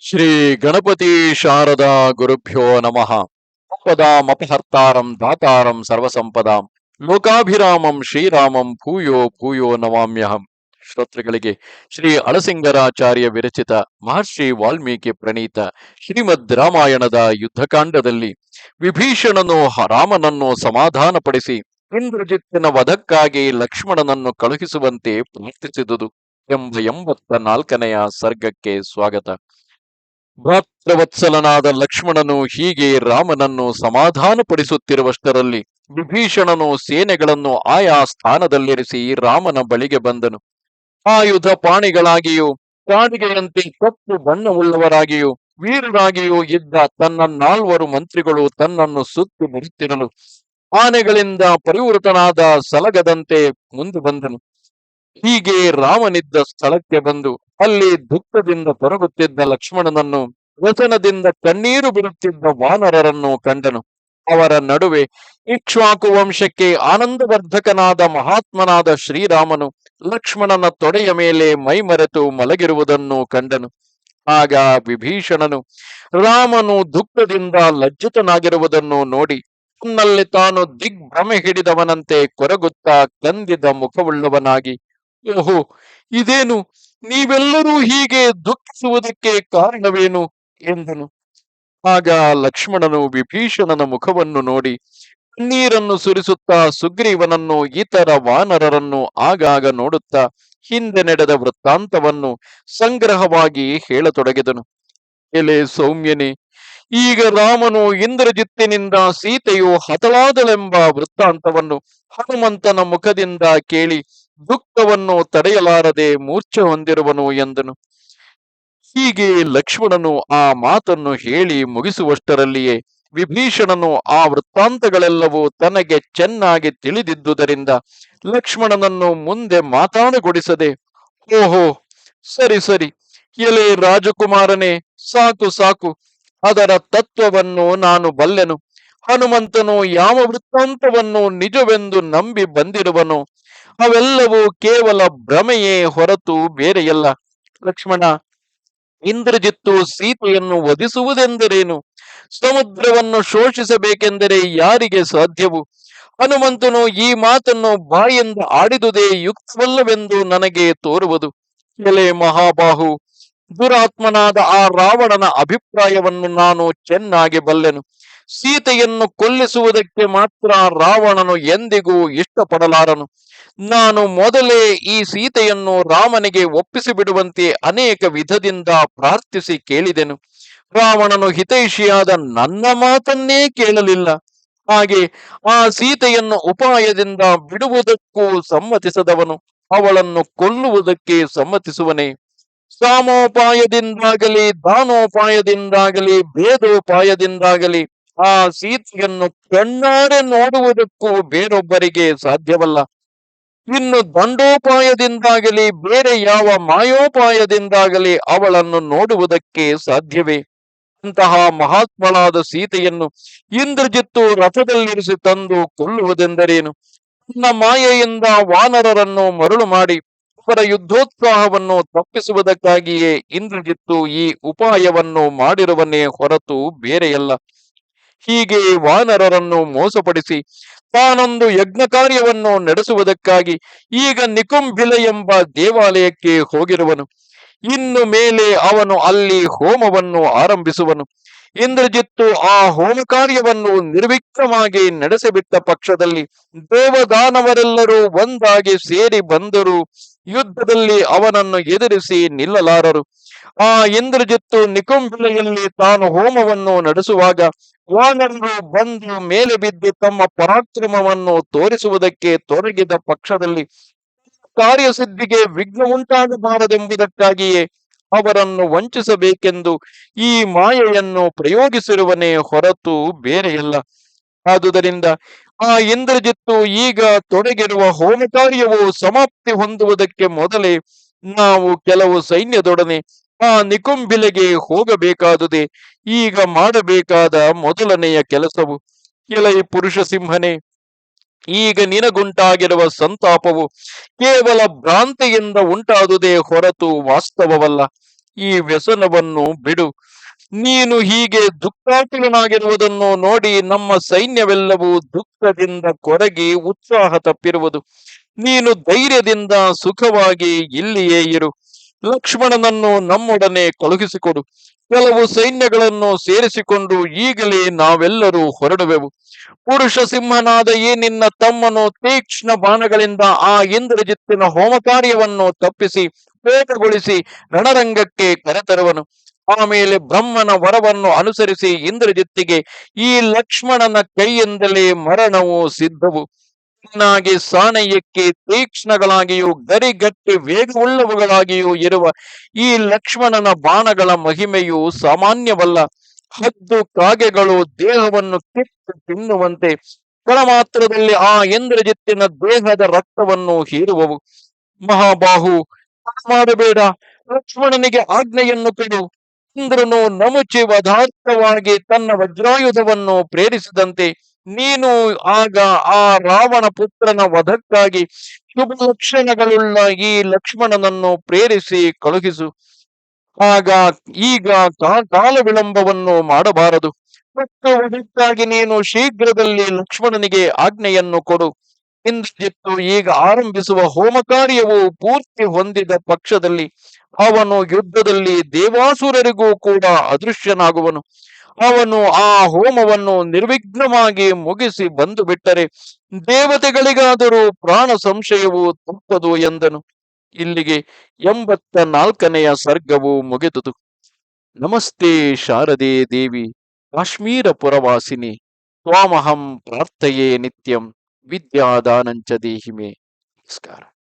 ಶ್ರೀ ಗಣಪತಿ ಶಾರದಾ ಗುರುಭ್ಯೋ ನಮಃ. ಅಪದಾಮಪಹರ್ತಾರಂ ದಾತಾರಂ ಸರ್ವಸಂಪದಾಂ. ಲೋಕಾಭಿರಾಮಂ ಶ್ರೀರಾಮಂ ಭೂಯೋ ಭೂಯೋ ನಮಾಮ್ಯಹಂ. ಶ್ರೋತೃಗಳಿಗೆ ಶ್ರೀ ಅಳಸಿಂಗರಾಚಾರ್ಯ ವಿರಚಿತ ಮಹರ್ಷಿ ವಾಲ್ಮೀಕಿ ಪ್ರಣೀತ ಶ್ರೀಮದ್ ರಾಮಾಯಣದ ಯುದ್ಧಕಾಂಡದಲ್ಲಿ ವಿಭೀಷಣನು ರಾಮನನ್ನು ಸಮಾಧಾನಪಡಿಸಿ ಇಂದ್ರಜಿತ್ತಿನ ವಧಕ್ಕಾಗಿ ಲಕ್ಷ್ಮಣನನ್ನು ಕಳುಹಿಸುವಂತೆ ಪ್ರಾರ್ಥಿಸಿದುದು ಎಂಬ ಎಂಬತ್ತ ನಾಲ್ಕನೆಯ ಸರ್ಗಕ್ಕೆ ಸ್ವಾಗತ. ಭ್ರಾತೃವತ್ಸಲನಾದ ಲಕ್ಷ್ಮಣನು ಹೀಗೆ ರಾಮನನ್ನು ಸಮಾಧಾನಪಡಿಸುತ್ತಿರುವಷ್ಟರಲ್ಲಿ ವಿಭೀಷಣನು ಸೇನೆಗಳನ್ನು ಆಯಾ ಸ್ಥಾನದಲ್ಲಿರಿಸಿ ರಾಮನ ಬಳಿಗೆ ಬಂದನು. ಆಯುಧ ಪಾಣಿಗಳಾಗಿಯೂ ಕಾಡಿಗೆಯಂತೆ ಕಪ್ಪು ಬಣ್ಣವುಳ್ಳವರಾಗಿಯೂ, ವೀರರಾಗಿಯೂ ಇದ್ದ ತನ್ನ ನಾಲ್ವರು ಮಂತ್ರಿಗಳು ತನ್ನನ್ನು ಸುತ್ತಿ ಬರುತ್ತಿರಲು ಆನೆಗಳಿಂದ ಪರಿವೃತನಾದ ಸಲಗದಂತೆ ಮುಂದೆ ಬಂದನು. ಹೀಗೆ ರಾಮನಿದ್ದ ಸ್ಥಳಕ್ಕೆ ಬಂದು ಅಲ್ಲಿ ದುಃಖದಿಂದ ತೊರಗುತ್ತಿದ್ದ ಲಕ್ಷ್ಮಣನನ್ನು ವ್ಯಸನದಿಂದ ಕಣ್ಣೀರು ಬಿಡುತ್ತಿದ್ದ ವಾನರರನ್ನು ಕಂಡನು. ಅವರ ನಡುವೆ ಇಕ್ಷ್ವಾಕು ವಂಶಕ್ಕೆ ಆನಂದವರ್ಧಕನಾದ ಮಹಾತ್ಮನಾದ ಶ್ರೀರಾಮನು ಲಕ್ಷ್ಮಣನ ತೊಡೆಯ ಮೇಲೆ ಮೈಮರೆತು ಮಲಗಿರುವುದನ್ನು ಕಂಡನು. ಆಗ ವಿಭೀಷಣನು ರಾಮನು ದುಃಖದಿಂದ ಲಜ್ಜಿತನಾಗಿರುವುದನ್ನು ನೋಡಿ ತನ್ನಲ್ಲಿ ತಾನು ದಿಗ್ಭ್ರಮೆ ಹಿಡಿದವನಂತೆ ಕೊರಗುತ್ತಾ ಕಂದಿದ ಮುಖವುಳ್ಳವನಾಗಿ ಓಹೋ, ಇದೇನು? ನೀವೆಲ್ಲರೂ ಹೀಗೆ ದುಃಖಿಸುವುದಕ್ಕೆ ಕಾರಣವೇನು? ಎಂದನು. ಆಗ ಲಕ್ಷ್ಮಣನು ವಿಭೀಷಣನ ಮುಖವನ್ನು ನೋಡಿ ನೀರನ್ನು ಸುರಿಸುತ್ತಾ ಸುಗ್ರೀವನನ್ನು, ಇತರ ವಾನರರನ್ನು ಆಗಾಗ ನೋಡುತ್ತಾ ಹಿಂದೆ ನಡೆದ ವೃತ್ತಾಂತವನ್ನು ಸಂಗ್ರಹವಾಗಿ ಹೇಳತೊಡಗಿದನು. ಎಲೆ ಸೌಮ್ಯನೇ, ಈಗ ರಾಮನು ಇಂದ್ರಜಿತ್ತಿನಿಂದ ಸೀತೆಯು ಹತಳಾದಳೆಂಬ ವೃತ್ತಾಂತವನ್ನು ಹನುಮಂತನ ಮುಖದಿಂದ ಕೇಳಿ ದುಃಖವನ್ನು ತಡೆಯಲಾರದೆ ಮೂರ್ಛೆ ಹೊಂದಿರುವನು ಎಂದನು. ಹೀಗೆ ಲಕ್ಷ್ಮಣನು ಆ ಮಾತನ್ನು ಹೇಳಿ ಮುಗಿಸುವಷ್ಟರಲ್ಲಿಯೇ ವಿಭೀಷಣನು ಆ ವೃತ್ತಾಂತಗಳೆಲ್ಲವೂ ತನಗೆ ಚೆನ್ನಾಗಿ ತಿಳಿದಿದ್ದುದರಿಂದ ಲಕ್ಷ್ಮಣನನ್ನು ಮುಂದೆ ಮಾತಾಡಗೊಡಿಸದೆ, ಓಹೋ, ಸರಿ ಸರಿ, ಎಲೆ ರಾಜಕುಮಾರನೇ, ಸಾಕು ಸಾಕು, ಅದರ ತತ್ವವನ್ನು ನಾನು ಬಲ್ಲೆನು. ಹನುಮಂತನು ಯಾವ ವೃತ್ತಾಂತವನ್ನು ನಿಜವೆಂದು ನಂಬಿ ಬಂದಿರುವನು ಅವೆಲ್ಲವೂ ಕೇವಲ ಭ್ರಮೆಯೇ ಹೊರತು ಬೇರೆಯಲ್ಲ. ಲಕ್ಷ್ಮಣ, ಇಂದ್ರಜಿತ್ತು ಸೀತೆಯನ್ನು ವಧಿಸುವುದೆಂದರೇನು? ಸಮುದ್ರವನ್ನು ಶೋಷಿಸಬೇಕೆಂದರೆ ಯಾರಿಗೆ ಸಾಧ್ಯವು? ಹನುಮಂತನು ಈ ಮಾತನ್ನು ಬಾಯಿಂದ ಆಡಿದುದೇ ಯುಕ್ತವಲ್ಲವೆಂದು ನನಗೆ ತೋರುವುದು. ಎಲೆ ಮಹಾಬಾಹು, ದುರಾತ್ಮನಾದ ಆ ರಾವಣನ ಅಭಿಪ್ರಾಯವನ್ನು ನಾನು ಚೆನ್ನಾಗಿ ಬಲ್ಲೆನು. ಸೀತೆಯನ್ನು ಕೊಲ್ಲಿಸುವುದಕ್ಕೆ ಮಾತ್ರ ರಾವಣನು ಎಂದಿಗೂ ಇಷ್ಟಪಡಲಾರನು. ನಾನು ಮೊದಲೇ ಈ ಸೀತೆಯನ್ನು ರಾಮನಿಗೆ ಒಪ್ಪಿಸಿ ಬಿಡುವಂತೆ ಅನೇಕ ವಿಧದಿಂದ ಪ್ರಾರ್ಥಿಸಿ ಕೇಳಿದೆನು. ರಾವಣನು ಹಿತೈಷಿಯಾದ ನನ್ನ ಮಾತನ್ನೇ ಕೇಳಲಿಲ್ಲ. ಹಾಗೆ ಆ ಸೀತೆಯನ್ನು ಉಪಾಯದಿಂದ ಬಿಡುವುದಕ್ಕೂ ಸಮ್ಮತಿಸದವನು. ಅವಳನ್ನು ಕೊಲ್ಲುವುದಕ್ಕೆ ಸಮ್ಮತಿಸುವನೇ. ಸಾಮೋಪಾಯದಿಂದಾಗಲಿ ದಾನೋಪಾಯದಿಂದಾಗಲಿ ಭೇದೋಪಾಯದಿಂದಾಗಲಿ ಆ ಸೀತೆಯನ್ನು ಕಣ್ಣಾರೆ ನೋಡುವುದಕ್ಕೂ ಬೇರೊಬ್ಬರಿಗೆ ಸಾಧ್ಯವಲ್ಲ. ಇನ್ನು ದಂಡೋಪಾಯದಿಂದಾಗಲಿ, ಬೇರೆ ಯಾವ ಮಾಯೋಪಾಯದಿಂದಾಗಲಿ ಅವಳನ್ನು ನೋಡುವುದಕ್ಕೆ ಸಾಧ್ಯವೇ? ಅಂತಹ ಮಹಾತ್ಮಳಾದ ಸೀತೆಯನ್ನು ಇಂದ್ರಜಿತ್ತು ರಥದಲ್ಲಿರಿಸಿ ತಂದು ಕೊಲ್ಲುವುದೆಂದರೇನು? ತನ್ನ ಮಾಯೆಯಿಂದ ವಾನರರನ್ನು ಮರುಳು ಮಾಡಿ ಅವರ ಯುದ್ಧೋತ್ಸಾಹವನ್ನು ತಪ್ಪಿಸುವುದಕ್ಕಾಗಿಯೇ ಇಂದ್ರಜಿತ್ತು ಈ ಉಪಾಯವನ್ನು ಮಾಡಿರುವನೇ ಹೊರತು ಬೇರೆಯಲ್ಲ. ಹೀಗೆ ವಾನರರನ್ನು ಮೋಸಪಡಿಸಿ ತಾನೊಂದು ಯಜ್ಞ ಕಾರ್ಯವನ್ನು ನಡೆಸುವುದಕ್ಕಾಗಿ ಈಗ ನಿಕುಂಭಿಲ ಎಂಬ ದೇವಾಲಯಕ್ಕೆ ಹೋಗಿರುವನು. ಇನ್ನು ಮೇಲೆ ಅವನು ಅಲ್ಲಿ ಹೋಮವನ್ನು ಆರಂಭಿಸುವನು. ಇಂದ್ರಜಿತ್ತು ಆ ಹೋಮ ಕಾರ್ಯವನ್ನು ನಿರ್ವಿಘ್ನವಾಗಿ ನಡೆಸಿಬಿಟ್ಟ ಪಕ್ಷದಲ್ಲಿ ದೇವದಾನವರೆಲ್ಲರೂ ಒಂದಾಗಿ ಸೇರಿ ಬಂದರು ಯುದ್ಧದಲ್ಲಿ ಅವನನ್ನು ಎದುರಿಸಿ ನಿಲ್ಲಲಾರರು. ಆ ಇಂದ್ರಜಿತ್ತು ನಿಕುಂಭಿಲೆಯಲ್ಲಿ ತಾನು ಹೋಮವನ್ನು ನಡೆಸುವಾಗ ವಾನರರು ಬಂದು ಮೇಲೆ ಬಿದ್ದು ತಮ್ಮ ಪರಾಕ್ರಮವನ್ನು ತೋರಿಸುವುದಕ್ಕೆ ತೊಡಗಿದ ಪಕ್ಷದಲ್ಲಿ ಕಾರ್ಯಸಿದ್ಧಿಗೆ ವಿಘ್ನ ಉಂಟಾಗಬಾರದೆಂಬುದಕ್ಕಾಗಿಯೇ ಅವರನ್ನು ವಂಚಿಸಬೇಕೆಂದು ಈ ಮಾಯೆಯನ್ನು ಪ್ರಯೋಗಿಸಿರುವನೇ ಹೊರತು ಬೇರೆಯಲ್ಲ. ಆದುದರಿಂದ ಆ ಇಂದ್ರಜಿತ್ತು ಈಗ ತೊಡಗಿರುವ ಹೋಮ ಕಾರ್ಯವು ಸಮಾಪ್ತಿ ಹೊಂದುವುದಕ್ಕೆ ಮೊದಲೇ ನಾವು ಕೆಲವು ಸೈನ್ಯದೊಡನೆ ಆ ನಿಕುಂಬಿಲೆಗೆ ಹೋಗಬೇಕಾದುದೇ. ಈಗ ಮಾಡಬೇಕಾದ ಮೊದಲನೆಯ ಕೆಲಸವು ಕೆಲೈ ಪುರುಷ ಸಿಂಹನೇ. ಈಗ ನಿನಗುಂಟಾಗಿರುವ ಸಂತಾಪವು ಕೇವಲ ಭ್ರಾಂತಿಯಿಂದ ಉಂಟಾದುದೇ ಹೊರತು ವಾಸ್ತವವಲ್ಲ. ಈ ವ್ಯಸನವನ್ನು ಬಿಡು. ನೀನು ಹೀಗೆ ದುಃಖಾಕುಲನಾಗಿರುವುದನ್ನು ನೋಡಿ ನಮ್ಮ ಸೈನ್ಯವೆಲ್ಲವೂ ದುಃಖದಿಂದ ಕೊರಗಿ ಉತ್ಸಾಹ ತಪ್ಪಿರುವುದು. ನೀನು ಧೈರ್ಯದಿಂದ ಸುಖವಾಗಿ ಇಲ್ಲಿಯೇ ಇರು. ಲಕ್ಷ್ಮಣನನ್ನು ನಮ್ಮೊಡನೆ ಕಳುಹಿಸಿಕೊಡು. ಕೆಲವು ಸೈನ್ಯಗಳನ್ನು ಸೇರಿಸಿಕೊಂಡು ಈಗಲೇ ನಾವೆಲ್ಲರೂ ಹೊರಡುವೆವು. ಪುರುಷ ಸಿಂಹನಾದ ಈ ನಿನ್ನ ತಮ್ಮನು ತೀಕ್ಷ್ಣ ಬಾಣಗಳಿಂದ ಆ ಇಂದ್ರಜಿತ್ತಿನ ಹೋಮ ಕಾರ್ಯವನ್ನು ತಪ್ಪಿಸಿ ಪೇಟಗೊಳಿಸಿ ರಣರಂಗಕ್ಕೆ ಕರೆತರುವನು. ಆಮೇಲೆ ಬ್ರಹ್ಮನ ವರವನ್ನು ಅನುಸರಿಸಿ ಇಂದ್ರಜಿತ್ತಿಗೆ ಈ ಲಕ್ಷ್ಮಣನ ಕೈಯಿಂದಲೇ ಮರಣವು ಸಿದ್ಧವು. ಚೆನ್ನಾಗಿ ಸಾನಯ್ಯಕ್ಕೆ ತೀಕ್ಷ್ಣಗಳಾಗಿಯೂ ಗರಿಗಟ್ಟಿ ವೇಗವುಳ್ಳವುಗಳಾಗಿಯೂ ಇರುವ ಈ ಲಕ್ಷ್ಮಣನ ಬಾಣಗಳ ಮಹಿಮೆಯು ಸಾಮಾನ್ಯವಲ್ಲ. ಹದ್ದು ಕಾಗೆಗಳು ದೇಹವನ್ನು ಕಿತ್ತು ತಿನ್ನುವಂತೆ. ಮಾತ್ರದಲ್ಲಿ ಆ ಇಂದ್ರಜಿತ್ತಿನ ದೇಹದ ರಕ್ತವನ್ನು ಹೀರುವವು. ಮಹಾಬಾಹು ಮಾಡಬೇಡ. ಲಕ್ಷ್ಮಣನಿಗೆ ಆಜ್ಞೆಯನ್ನು ಕೊಡು. ಇಂದ್ರನು ನಮುಚಿ ವಧಾರ್ಥವಾಗಿ ತನ್ನ ವಜ್ರಾಯುಧವನ್ನು ಪ್ರೇರಿಸಿದಂತೆ ನೀನು ಆಗ ಆ ರಾವಣ ಪುತ್ರನ ವಧಕ್ಕಾಗಿ ಶುಭ ಲಕ್ಷಣಗಳುಳ್ಳ ಈ ಲಕ್ಷ್ಮಣನನ್ನು ಪ್ರೇರಿಸಿ ಕಳುಹಿಸು. ಆಗ ಈಗ ಕಾಲ ವಿಳಂಬವನ್ನು ಮಾಡಬಾರದು. ಮತ್ತು ನೀನು ಶೀಘ್ರದಲ್ಲಿ ಲಕ್ಷ್ಮಣನಿಗೆ ಆಜ್ಞೆಯನ್ನು ಕೊಡು. ಇಂದ್ರಜಿತ್ತು ಈಗ ಆರಂಭಿಸುವ ಹೋಮ ಕಾರ್ಯವು ಪೂರ್ತಿ ಹೊಂದಿದ ಪಕ್ಷದಲ್ಲಿ ಅವನು ಯುದ್ಧದಲ್ಲಿ ದೇವಾಸುರರಿಗೂ ಕೂಡ ಅದೃಶ್ಯನಾಗುವನು. ಅವನು ಆ ಹೋಮವನ್ನು ನಿರ್ವಿಘ್ನವಾಗಿ ಮುಗಿಸಿ ಬಂದು ಬಿಟ್ಟರೆ ದೇವತೆಗಳಿಗಾದರೂ ಪ್ರಾಣ ಸಂಶಯವು ತಪ್ಪದು ಎಂದನು. ಇಲ್ಲಿಗೆ ಎಂಬತ್ತ ನಾಲ್ಕನೆಯ ಸರ್ಗವು ಮುಗಿದುದು. ನಮಸ್ತೆ ಶಾರದೆ ದೇವಿ, ಕಾಶ್ಮೀರ ಪುರವಾಸಿನಿ, ತ್ವಾಮಹಂ ಪ್ರಾರ್ಥೆಯೇ ನಿತ್ಯಂ, ವಿದ್ಯಾದಾನಂಚ ದೇಹಿಮೆ. ನಮಸ್ಕಾರ.